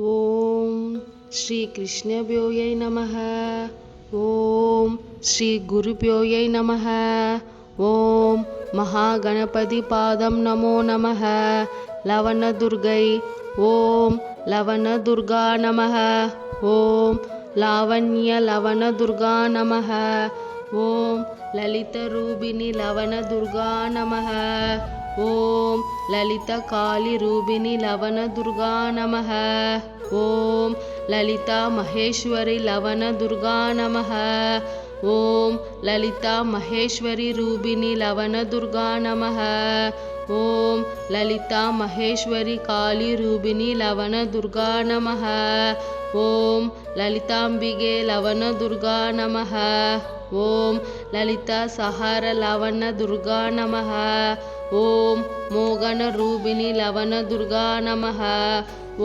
ॐ श्रीकृष्णभ्योयै नमः। ॐ श्रीगुरुभ्योयै नमः। ॐ महागणपतिपादं नमो नमः। लवणदुर्गै ॐ लवणदुर्गा नमः। ॐ लावण्यलवणदुर्गा नमः। ॐ ललितरूपिणि लवणदुर्गा नमः ॐ ललितकालिरूपिणि लवणदुर्गा नमः ॐ ललिता महेश्वरि लवणदुर्गा नमः ॐ ललिता महेश्वरि रूपिणि लवणदुर्गा नमः ॐ ललिता महेश्वरि कालिरूपिणि लवणदुर्गा नमः ஓம் லலிதாம்பிகே லவண துர்கா நமக ஓம் லலிதா சஹார லவண துர்கா நமக ஓம் மோகன ரூபிணி லவண துர்கா நமக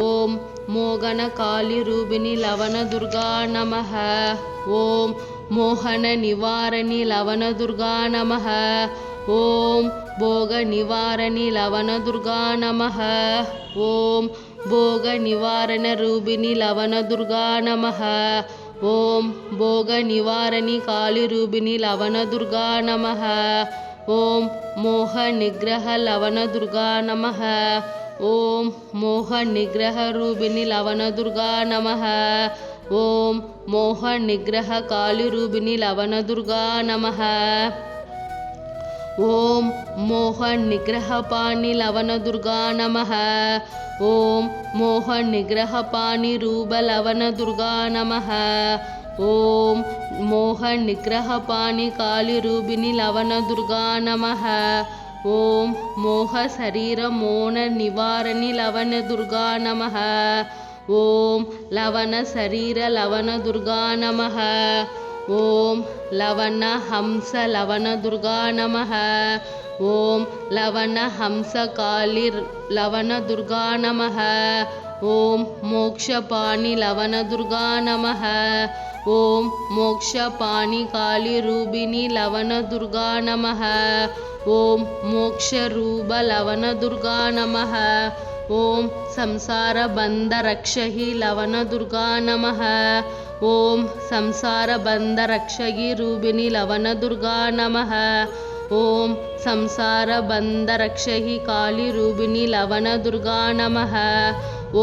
ஓம் மோகன காளி ரூபிணி லவண துர்கா நமக ஓம் மோகன நிவாரணி லவண துர்கா நமக ஓம் போக நிவாரணி லவண துர்கா நமக ஓம் ಭೋಗ ನಿವಾರಣ ರೂಪಿಣಿ ಲವಣ ದುರ್ಗಾ ನಮಃ ಓಂ ಭೋಗ ನಿವಾರಣಿ ಕಾಳಿ ರೂಪಿಣಿ ಲವಣ ದುರ್ಗಾ ನಮಃ ಓಂ ಮೋಹ ನಿಗ್ರಹ ಲವಣ ದುರ್ಗಾ ನಮಃ ஓம் மோக நிகிரக ரூபிணி லவண துர்கா நமக ஓம் மோக நிகிரக காளி ரூபிணி லவண துர்கா நமக ఓం మోహ నిగ్రహపాణి లవణదుర్గా నమ ఓం మోహ నిగ్రహపాణి రూప లవణదుర్గా నమ ఓం మోహ నిగ్రహపాణి కాళీరూపిణి లవణదుర్గా నమ ఓం మోహ శరీర మోన నివారణి లవణదుర్గా నమ ఓం లవణ శరీర లవణదుర్గా నమ ॐ लवणहंसलवणदुर्गा नमः। ॐ लवणहंसकालिर्लवणदुर्गा नमः। ॐ मोक्षपाणिलवणदुर्गा नमः। ॐ मोक्षपाणिकालिरूपिणि लवणदुर्गा नमः। ॐ मोक्षरूपलवणदुर्गा नमः। ॐ संसारबन्धरक्षहि लवणदुर्गा नमः ॐ संसारबन्धरक्षहि रूपिणि लवणदुर्गा नमः ॐ संसारबन्धरक्षहि कालिरूपिणि लवणदुर्गा नमः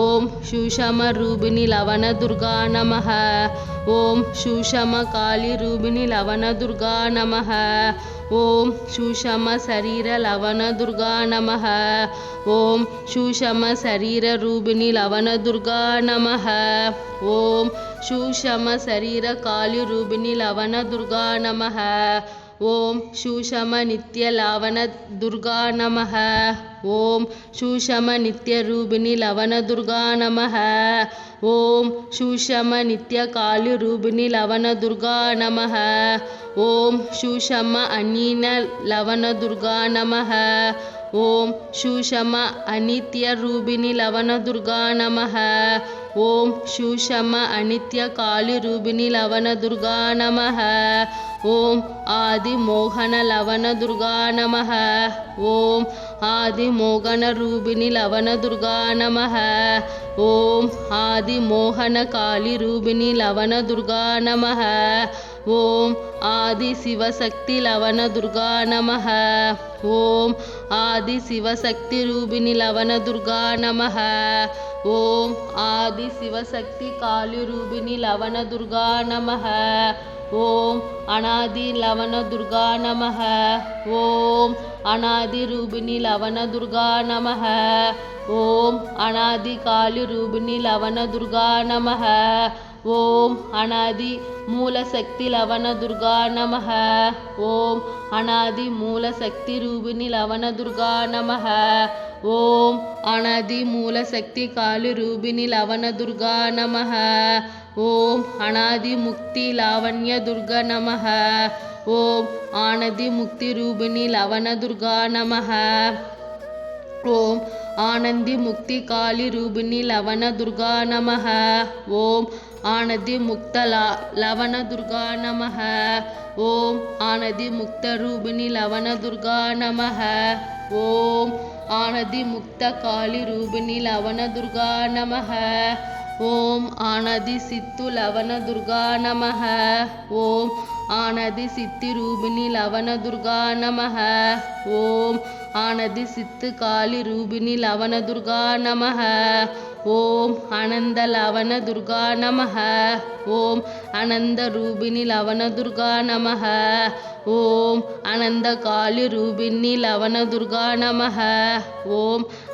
ॐ सुषमरूपिणि लवणदुर्गा नमः ॐ सुषमकालिरूपिणि लवणदुर्गा नमः ஓம் சுஷம சரீர லவண துர்கா நமக ஓம் சுஷம சரீர ரூபிணி லவண துர்கா நமக ஓம் சுஷம சரீர காளி ரூபிணி லவண துர்கா நமக ॐ सुषमनित्यलवणदुर्गा नमः। ॐ सुषमनित्यरूपिणि लवणदुर्गा नमः। ॐ सुषमनित्यकालिरूपिणि लवणदुर्गा नमः। ॐ सुषम अनिनलवणदुर्गा नमः ஓம் சுஷம அனித்ய ரூபிணி லவண துர்கா நமக ஓம் சுஷம அனித்ய காளி ரூபிணி லவண துர்கா நமக ஓம் ஆதி மோகன லவண துர்கா நமக ஓம் ஆதி மோகன ரூபிணி லவண துர்கா நமக ஓம் ஆதி மோகன காளி ரூபிணி லவண துர்கா நமக ஓம் ஆதி சிவசக்தி லவண துர்கா நமக ஓம் ஆதி சிவசக்தி ரூபிணி லவண துர்கா நமக ஓம் ஆதி சிவசக்தி காளி ரூபிணி லவண துர்கா நமக ஓம் அனாதி லவண துர்கா நமக ஓம் அனாதி ரூபிணி லவண துர்கா நமக ஓம் அனாதி காளி ரூபிணி லவண துர்கா நமக ஓம் அனாதி மூலசக்தி லவண துர்கா நமக ஓம் அனாதி மூலசக்தி ரூபிணி லவண துர்கா நமக ஓம் அனாதி மூலசக்தி காலி ரூபிணி லவண துர்கா நமக ஓம் அனாதி முக்தி லாவண்ய துர்க நமக ஓம் ஆனதி முக்தி ரூபிணி லவண துர்கா நமக ஓம் ஆனந்தி முக்தி காளி ரூபிணி லவண துர்கா நமக ஓம் ஆனதி முக்தலா லவண துர்கா நமக ஓம் ஆனதி முக்த ரூபிணி லவண துர்கா நமக ஓம் ஆனதி முக்த காளி ரூபிணி லவண துர்கா நமக ஓம் ஆனதி சித்து லவண துர்கா நமக ஓம் ஆனதி சித்தி ரூபிணி லவண துர்கா நமக ஓம் ஆனதி சித்து காளி ரூபிணி லவண துர்கா நமக ஓம்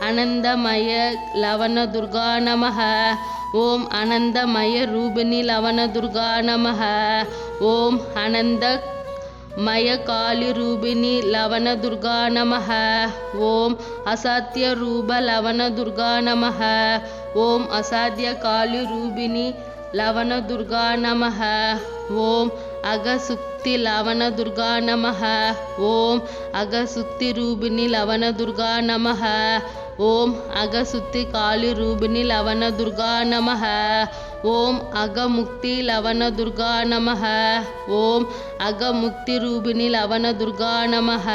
அனந்தமய லவண துர்கா நமக ஓம் அனந்தமய ரூபிணி லவண துர்கா நமக ஓம் அனந்த மய காளி ரூபிணி லவண துர்கா நமக ஓம் அசாத்திய ரூப லவண துர்கா நமக ஓம் ஓம் அசாத்திய காளி ரூபிணி லவண துர்கா நம ஓம் அகசுக்தி லவண துர்கா நம ஓம் அகசுக்தி ரூபிணி லவண துர்கா நமः ஓம் அகசுத்தி காளி ரூபிணி லவண துர்கா நமஹ. ஓம் அகமுக்தி லவண துர்கா நமஹ. ஓம் அகமுக்தி ரூபிணி லவண துர்கா நமஹ.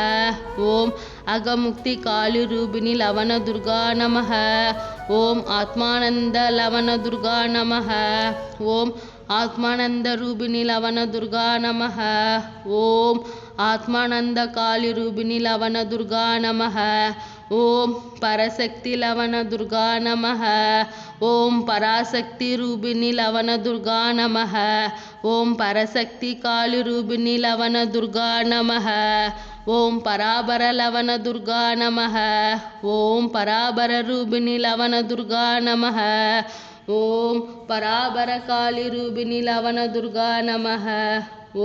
ஓம் அகமுக்தி காளி ரூபிணி லவண துர்கா நமஹ. ஓம் ஆத்மானந்த லவண துர்கா நமஹ. ஓம் ஆத்மானந்த ரூபிணி லவண துர்கா நமஹ. ஓம் ஆத்மானந்த காளி ரூபிணி லவண துர்கா நமஹ. ஓம் பரசக்தி லவண துர்கா நமः ஓம் பராசக்தி ரூபிணி லவண துர்கா நமः ஓம் பரசக்தி காளி ரூபிணி லவண துர்கா நமः ஓம் பராபர லவண துர்கா நமः ஓம் பராபர ரூபிணி லவண துர்கா நமः ஓம் பராபர காளி ரூபிணி லவண துர்கா நமः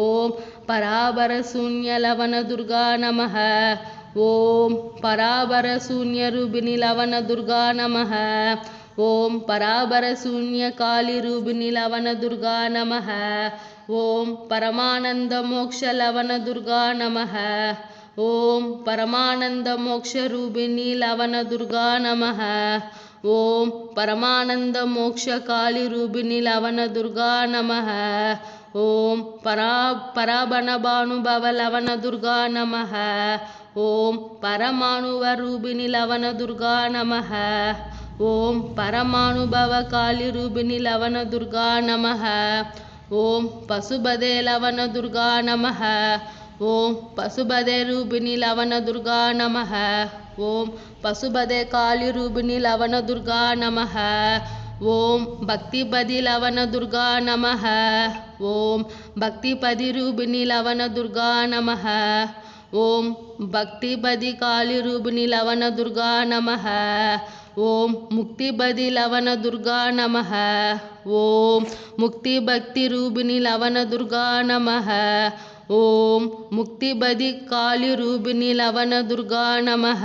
ஓம் பராபர சூன்ய லவண துர்கா நமः ஓம் பராபர சூன்ய ரூபிணி லவண துர்கா நமः ஓம் பராபர சூன்ய காளி ரூபிணி லவண துர்கா நமः ஓம் பரமானந்த மோக்ஷ லவண துர்கா நமः ஓம் பரமானந்த மோக்ஷ ரூபிணி லவண துர்கா நமः ஓம் பரமானந்த மோக்ஷ காளி ரூபிணி லவண துர்கா நமः ஓம் பரா பராபணபானுபவ லவண துர்கா நமः ஓம் பரமாணுவ ரூபிணி லவண துர்கா நமः ஓம் பரமாணுபவ காளி ரூபிணி லவண துர்கா நமः ஓம் பசுபதே லவண துர்கா நமः ஓம் பசுபதே ரூபிணி லவண துர்கா நமः ஓம் பசுபதே காளி ரூபிணி லவண துர்கா நமः ஓம் பக்திபதி லவண துர்கா நமः ஓம் பக்திபதி ரூபிணி லவண துர்கா நமः ஓம் பக்திபதி காளி ரூபிணி லவண துர்கா நமः ஓம் முக்திபதி லவண துர்கா நமः ஓம் முக்தி பக்தி ரூபிணி லவண துர்கா நமः ஓம் முக்திபதி காளி ரூபிணி லவண துர்கா நமः